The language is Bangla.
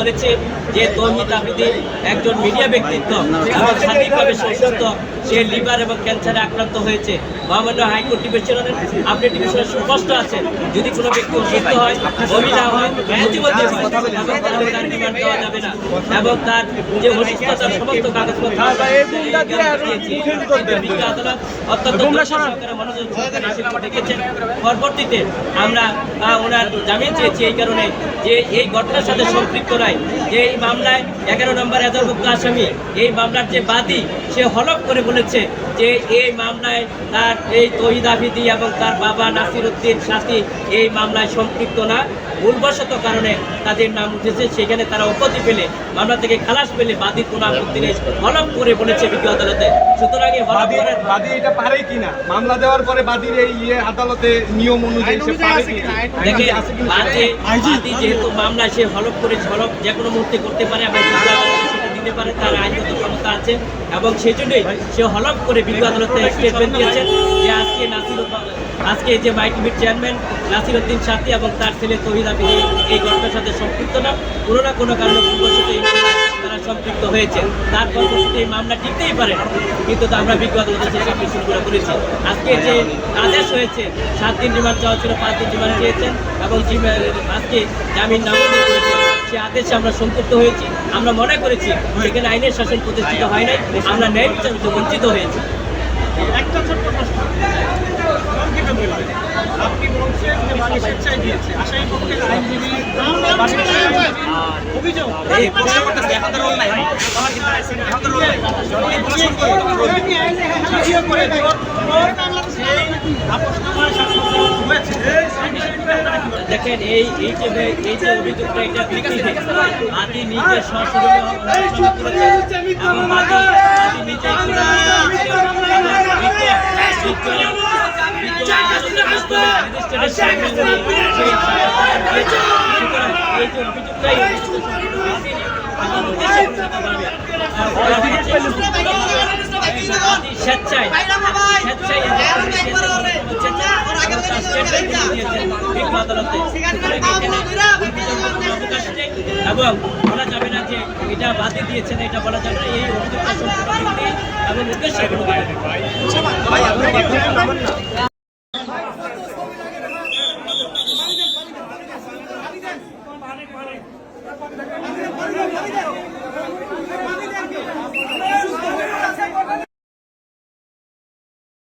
বলেছি যে তৌহিদ আফ্রিদি একজন মিডিয়া ব্যক্তিত্ব এবং শারীরিকভাবে সে সে লিভার এবং ক্যান্সারে আক্রান্ত হয়েছে। মহামান্য হাইকোর্ট ডিভিশনের আপনি ডিভিশনের সুস্পষ্ট আছে। যদি কোনো ব্যক্তি অসুস্থ হয় মহিলা হয় প্রতিবন্ধী হয় তার রিমান্ড দেওয়া যাবে না। এবং তার যে অসুস্থতার সমস্ত কাগজপত্র আদালত অত্যন্ত মনোযোগ পরবর্তীতে আমরা ওনার জামিন চেয়েছি এই কারণে যে এই ঘটনার সাথে সম্পৃক্ত নয়। যে এই মামলায় এগারো নম্বর এজারভুক্ত আসামি এই মামলার যে বাদী সে হলফ করে বলেছে যে এই মামলায় তার এই তহিদ আফিদি এবং তার বাবা নাসির উদ্দিন সাথী এই মামলায় সম্পৃক্ত না। ভুলবশত কারণে তাদের নাম উঠেছে সেখানে তারা অপতি পেলে মামলা থেকে খালাস পেলে বাদীর কোনো আপত্তি নেই হলফ করে বলেছে বিজ্ঞ আদালতে। সুতরাং বাদী এটা পারে কিনা? মামলা দেওয়ার পরে বাদীর এই ইয়ে আদালতে নিয়ম অনুযায়ী দেখে যেহেতু মামলা সে হলফ করে ঝলপ যে কোনো মুহূর্তে করতে পারে এবং বিজ্ঞ আদালতে সেটা দিতে পারে তার আইনগত আছে এবং সেই জন্যই সে হলফ করে বিজ্ঞ আদালতে স্টেটমেন্ট দিয়েছেন যে আজকে নাসির আজকে যে মাইটিভির চেয়ারম্যান নাসির উদ্দিন সাথী এবং তার ছেলে তহিদ আবিদ এই- ঘটনার সাথে সম্পৃক্ত না। কোনো না কোনো কারণে ভুলবশত এই মামলায় তারা সম্পৃক্ত হয়েছে। তার পরবর্তীতে এই মামলা টিকতেই পারে না কিন্তু আমরা বিজ্ঞ আদালতে সেই সব কিছু করে করেছি। আজকে যে আদেশ হয়েছে, সাত দিন রিমান্ড চাওয়া ছিল, পাঁচ দিন রিমান্ড চেয়েছেন এবং আজকে জামিন নামঞ্জুর করেছেন। সে আদেশে আমরা সন্তুষ্ট হয়েছি। আমরা মনে করেছি সেখানে আইনের শাসন প্রতিষ্ঠিত হয় নাই। আমরা ন্যায় বিচার বঞ্চিত হয়েছি। একটা ছোট্ট প্রশ্ন। সংক্ষেপে বলবেন। আপনি বলছেন যে বাড়ি স্বেচ্ছায় দিয়েছে আসামি পক্ষের আইনজীবী অভিযোগ এই প্রশ্ন করতেছে, এখন রোল নাই। এখন রোল নাই। এই প্রশ্ন করব, তখন রোল ভিডিও করে জোর জোর সেই আপোষনামায় শাসন হয়েছে দেখেন এই এই যে এই যে অভিযোগটা এটা আদি নিজে আলোচনা করেছেন এবং আদি আদি নিজে এই যে অভিযোগটাই স্বেচ্ছায় এবং বলা যাবে না যে এটা বাদে দিয়েছেন এটা বলা যাবে না এই অভিযোগটা এবং উদ্দেশ্য।